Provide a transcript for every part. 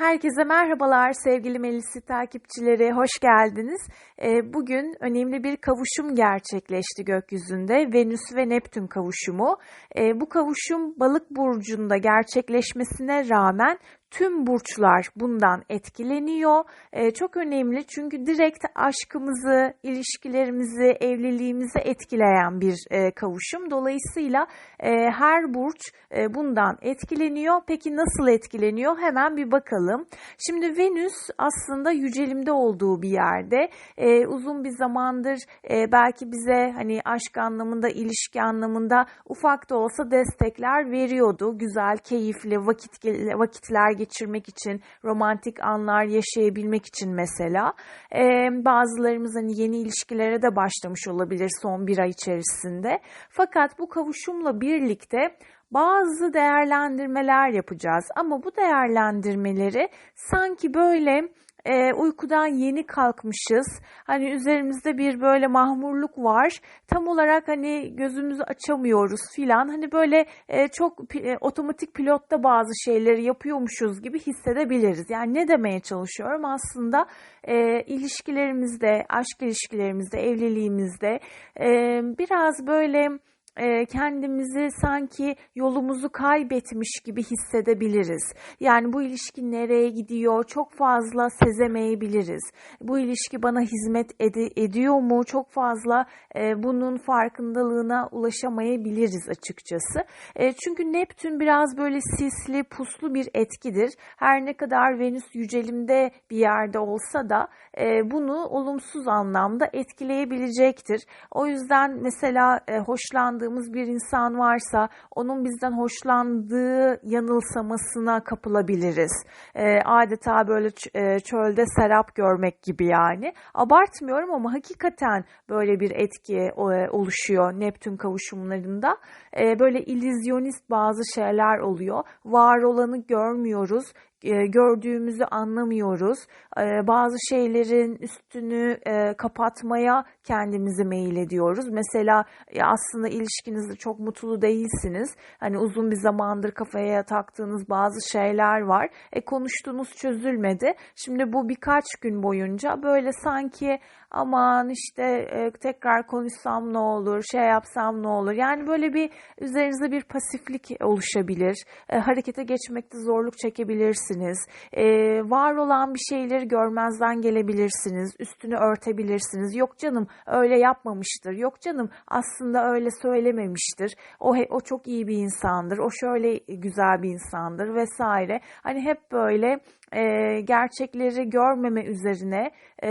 Herkese merhabalar sevgili Melis'i takipçileri, hoş geldiniz. Ee, Bugün önemli bir kavuşum gerçekleşti gökyüzünde, Venüs ve Neptün kavuşumu. Ee, Bu kavuşum balık burcunda gerçekleşmesine rağmen tüm burçlar bundan etkileniyor. Ee, çok önemli çünkü direkt aşkımızı, ilişkilerimizi, evliliğimizi etkileyen bir e, kavuşum. Dolayısıyla e, her burç e, bundan etkileniyor. Peki nasıl etkileniyor? Hemen bir bakalım. Şimdi Venüs aslında yücelimde olduğu bir yerde. E, uzun bir zamandır e, belki bize hani aşk anlamında, ilişki anlamında ufak da olsa destekler veriyordu. Güzel, keyifli vakit vakitler geçirmek için, romantik anlar yaşayabilmek için mesela. Ee, bazılarımız hani yeni ilişkilere de başlamış olabilir son bir ay içerisinde. Fakat bu kavuşumla birlikte bazı değerlendirmeler yapacağız. Ama bu değerlendirmeleri sanki böyle e, uykudan yeni kalkmışız. Hani üzerimizde bir böyle mahmurluk var. Tam olarak hani gözümüzü açamıyoruz filan. Hani böyle e, çok e, otomatik pilotta bazı şeyleri yapıyormuşuz gibi hissedebiliriz. Yani ne demeye çalışıyorum? Aslında e, ilişkilerimizde, aşk ilişkilerimizde, evliliğimizde e, biraz böyle kendimizi sanki yolumuzu kaybetmiş gibi hissedebiliriz. Yani bu ilişki nereye gidiyor çok fazla sezemeyebiliriz. Bu ilişki bana hizmet ed- ediyor mu çok fazla e, bunun farkındalığına ulaşamayabiliriz açıkçası. E, çünkü Neptün biraz böyle sisli puslu bir etkidir. Her ne kadar Venüs yücelimde bir yerde olsa da e, bunu olumsuz anlamda etkileyebilecektir. O yüzden mesela e, hoşlandığımız bir insan varsa onun bizden hoşlandığı yanılsamasına kapılabiliriz. E, adeta böyle e, çölde serap görmek gibi yani. Abartmıyorum ama hakikaten böyle bir etki e, oluşuyor Neptün kavuşumlarında. E, böyle illüzyonist bazı şeyler oluyor. Var olanı görmüyoruz gördüğümüzü anlamıyoruz. E, bazı şeylerin üstünü e, kapatmaya kendimizi meyil ediyoruz. Mesela aslında ilişkinizde çok mutlu değilsiniz. Hani uzun bir zamandır kafaya taktığınız bazı şeyler var. E konuştuğunuz çözülmedi. Şimdi bu birkaç gün boyunca böyle sanki aman işte e, tekrar konuşsam ne olur, şey yapsam ne olur. Yani böyle bir üzerinizde bir pasiflik oluşabilir. E, harekete geçmekte zorluk çekebilirsiniz. E, var olan bir şeyleri görmezden gelebilirsiniz. Üstünü örtebilirsiniz. Yok canım öyle yapmamıştır. Yok canım aslında öyle söylememiştir. O, o çok iyi bir insandır. O şöyle güzel bir insandır vesaire. Hani hep böyle e, gerçekleri görmeme üzerine e,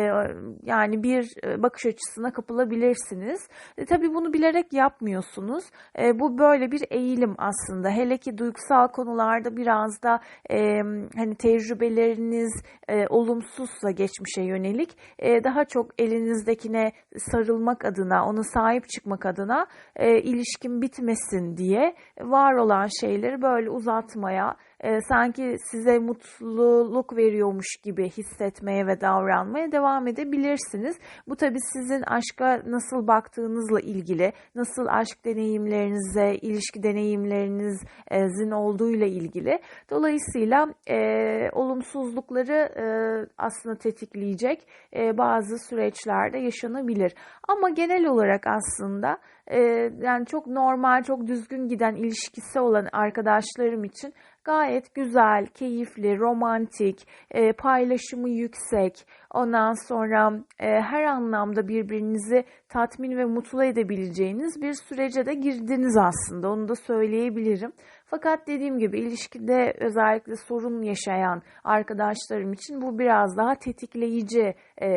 yani bir bakış açısına kapılabilirsiniz. E, tabii bunu bilerek yapmıyorsunuz. E, bu böyle bir eğilim aslında. Hele ki duygusal konularda biraz da e, hani tecrübeleriniz e, olumsuzsa geçmişe yönelik e, daha çok elinizdekine sarılmak adına, ona sahip çıkmak adına e, ilişkin bitmesin diye var olan şeyleri böyle uzatmaya, e, sanki size mutluluk veriyormuş gibi hissetmeye ve davranmaya devam edebilirsiniz. Bu tabii sizin aşka nasıl baktığınızla ilgili, nasıl aşk deneyimlerinize, ilişki deneyimlerinizin olduğuyla ilgili. Dolayısıyla e, olumsuzlukları e, aslında tetikleyecek e, bazı süreçlerde yaşanabilir. Ama genel olarak aslında e, yani çok normal, çok düzgün giden ilişkisi olan arkadaşlarım için gayet güzel, keyifli, romantik, e, paylaşımı yüksek, ondan sonra e, her anlamda birbirinizi tatmin ve mutlu edebileceğiniz bir sürece de girdiniz aslında. Onu da söyleyebilirim. Fakat dediğim gibi ilişkide özellikle sorun yaşayan arkadaşlarım için bu biraz daha tetikleyici e,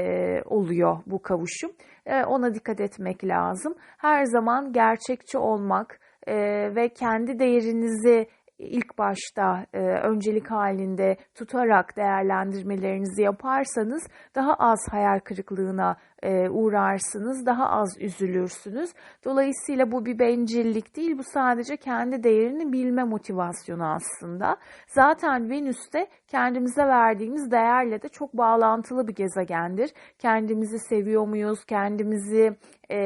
oluyor bu kavuşum. E, ona dikkat etmek lazım. Her zaman gerçekçi olmak e, ve kendi değerinizi ilk başta e, öncelik halinde tutarak değerlendirmelerinizi yaparsanız daha az hayal kırıklığına e, uğrarsınız, daha az üzülürsünüz. Dolayısıyla bu bir bencillik değil, bu sadece kendi değerini bilme motivasyonu aslında. Zaten Venüs de kendimize verdiğimiz değerle de çok bağlantılı bir gezegendir. Kendimizi seviyor muyuz? Kendimizi e,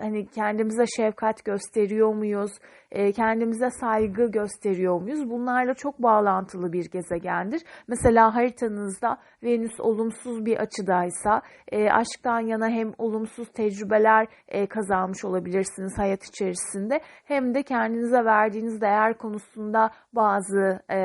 hani kendimize şefkat gösteriyor muyuz? E, kendimize saygı gösteriyor muyuz? Bunlarla çok bağlantılı bir gezegendir. Mesela haritanızda Venüs olumsuz bir açıdaysa e, aşktan yana hem olumsuz tecrübeler e, kazanmış olabilirsiniz hayat içerisinde hem de kendinize verdiğiniz değer konusunda bazı e,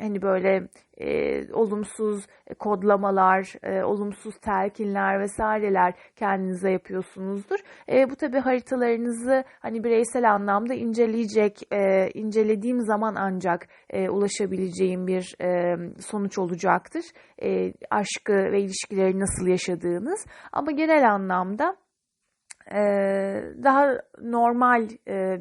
hani böyle e, olumsuz kodlamalar, e, olumsuz telkinler vesaireler kendinize yapıyorsunuzdur. E, bu tabi haritalarınızı hani bireysel anlamda inceleyecek, e, incelediğim zaman ancak e, ulaşabileceğim bir e, sonuç olacaktır. E, aşkı ve ilişkileri nasıl yaşadığınız ama genel anlamda daha normal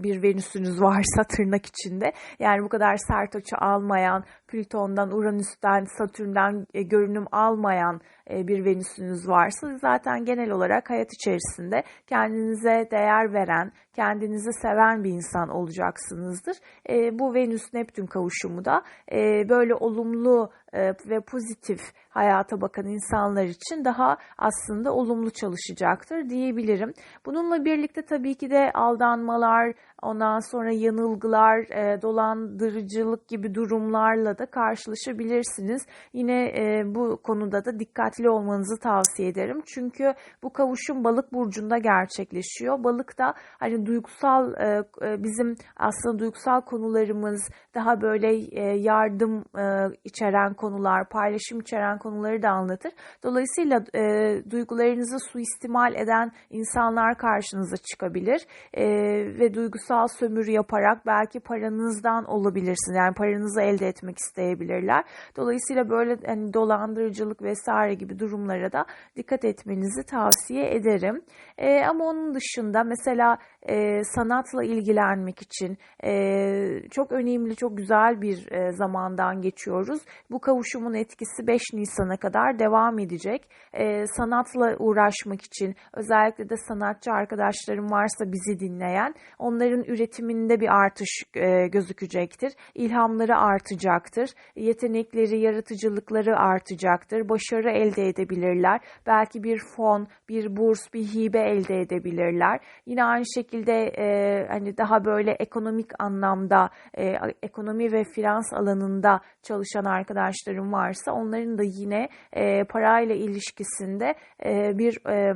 bir Venüs'ünüz varsa tırnak içinde yani bu kadar sert açı almayan Plüton'dan, Uranüs'ten, Satürn'den görünüm almayan bir Venüs'ünüz varsa zaten genel olarak hayat içerisinde kendinize değer veren, kendinizi seven bir insan olacaksınızdır. Bu Venüs-Neptün kavuşumu da böyle olumlu ve pozitif hayata bakan insanlar için daha aslında olumlu çalışacaktır diyebilirim. Bununla birlikte tabii ki de aldanmalar, ondan sonra yanılgılar, e, dolandırıcılık gibi durumlarla da karşılaşabilirsiniz. Yine e, bu konuda da dikkatli olmanızı tavsiye ederim. Çünkü bu kavuşum balık burcunda gerçekleşiyor. Balık da hani duygusal e, e bizim aslında duygusal konularımız daha böyle e, yardım e, içeren konular, paylaşım içeren konuları da anlatır. Dolayısıyla e, duygularınızı suistimal eden insanlar karşınıza çıkabilir e, ve duygusal sömürü yaparak belki paranızdan olabilirsiniz. Yani paranızı elde etmek isteyebilirler. Dolayısıyla böyle hani dolandırıcılık vesaire gibi durumlara da dikkat etmenizi tavsiye ederim. E, ama onun dışında mesela e, sanatla ilgilenmek için e, çok önemli, çok güzel bir e, zamandan geçiyoruz. Bu kavuşumun etkisi 5 Nisan'a kadar devam edecek. E, sanatla uğraşmak için özellikle de sanatçı arkadaşlarım varsa bizi dinleyen onların üretiminde bir artış e, gözükecektir. İlhamları artacaktır. Yetenekleri, yaratıcılıkları artacaktır. Başarı elde edebilirler. Belki bir fon, bir burs, bir hibe elde edebilirler. Yine aynı şekilde e, hani daha böyle ekonomik anlamda e, ekonomi ve finans alanında çalışan arkadaşlarım varsa onların da yine e, parayla ilişkisinde e, bir e,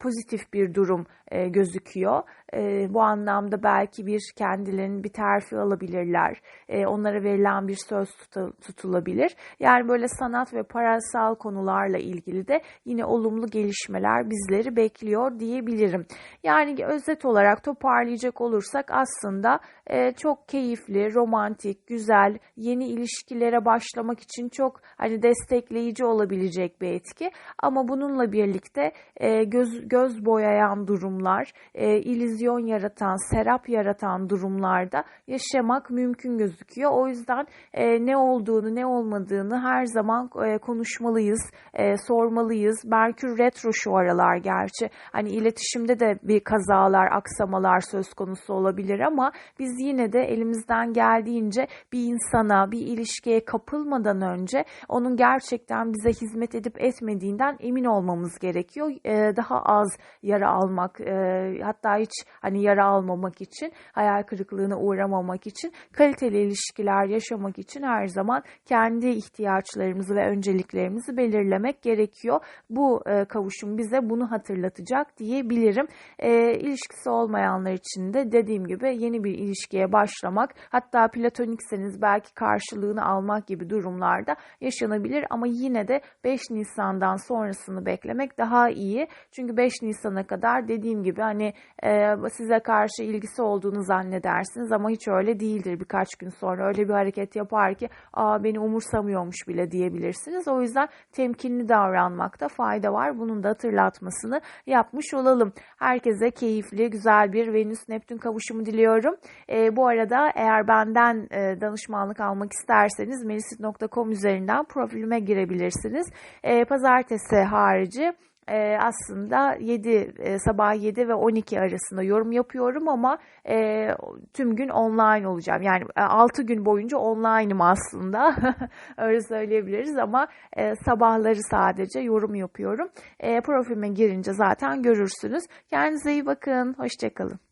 pozitif bir durum e, gözüküyor. E, bu anlamda belki bir kendilerinin bir terfi alabilirler. E, onlara verilen bir söz tutu, tutulabilir. Yani böyle sanat ve parasal konularla ilgili de yine olumlu gelişmeler bizleri bekliyor diyebilirim. Yani özet olarak toparlayacak olursak aslında e, çok keyifli, romantik, güzel, yeni ilişkilere başlamak için çok hani destekleyici olabilecek bir etki. Ama bununla birlikte e, göz, göz boyayan durumlar, e, illüzyon yaratan, serap yaratan durumlarda yaşamak mümkün gözüküyor. O yüzden e, ne olduğunu, ne olmadığını her zaman e, konuşmalıyız, e, sormalıyız. Merkür retro şu aralar gerçi. Hani iletişimde de bir kazalar, aksamalar söz konusu olabilir ama biz yine de elimizden geldiğince bir insana, bir ilişkiye kapılmadan önce onun gerçekten bize hizmet edip etmediğinden emin olmamız gerekiyor. E, daha az yara almak, e, hatta hiç hani yara almamak için, hayal kırıklığına uğramamak için, kaliteli ilişkiler yaşamak için her zaman kendi ihtiyaçlarımızı ve önceliklerimizi belirlemek gerekiyor. Bu e, kavuşum bize bunu hatırlatacak diyebilirim. E, ilişkisi olmayanlar için de dediğim gibi yeni bir ilişkiye başlamak, hatta platonikseniz belki karşılığını almak gibi durumlarda yaşanabilir ama yine de 5 Nisan'dan sonrasını beklemek daha iyi. Çünkü 5 Nisan'a kadar dediğim gibi hani e, size karşı ilgisi olduğunu zannedersiniz ama hiç öyle değildir birkaç gün sonra öyle bir hareket yapar ki aa beni umursamıyormuş bile diyebilirsiniz. O yüzden temkinli davranmakta fayda var. Bunun da hatırlatmasını yapmış olalım. Herkese keyifli, güzel bir Venüs-Neptün kavuşumu diliyorum. E, bu arada eğer benden e, danışmanlık almak isterseniz melisit.com üzerinden profilime girebilirsiniz. E, pazartesi harici e, aslında 7 e, sabah 7 ve 12 arasında yorum yapıyorum ama e, tüm gün online olacağım. Yani e, 6 gün boyunca online'ım aslında. Öyle söyleyebiliriz ama e, sabahları sadece yorum yapıyorum. E, profilime girince zaten görürsünüz. Kendinize iyi bakın. Hoşçakalın.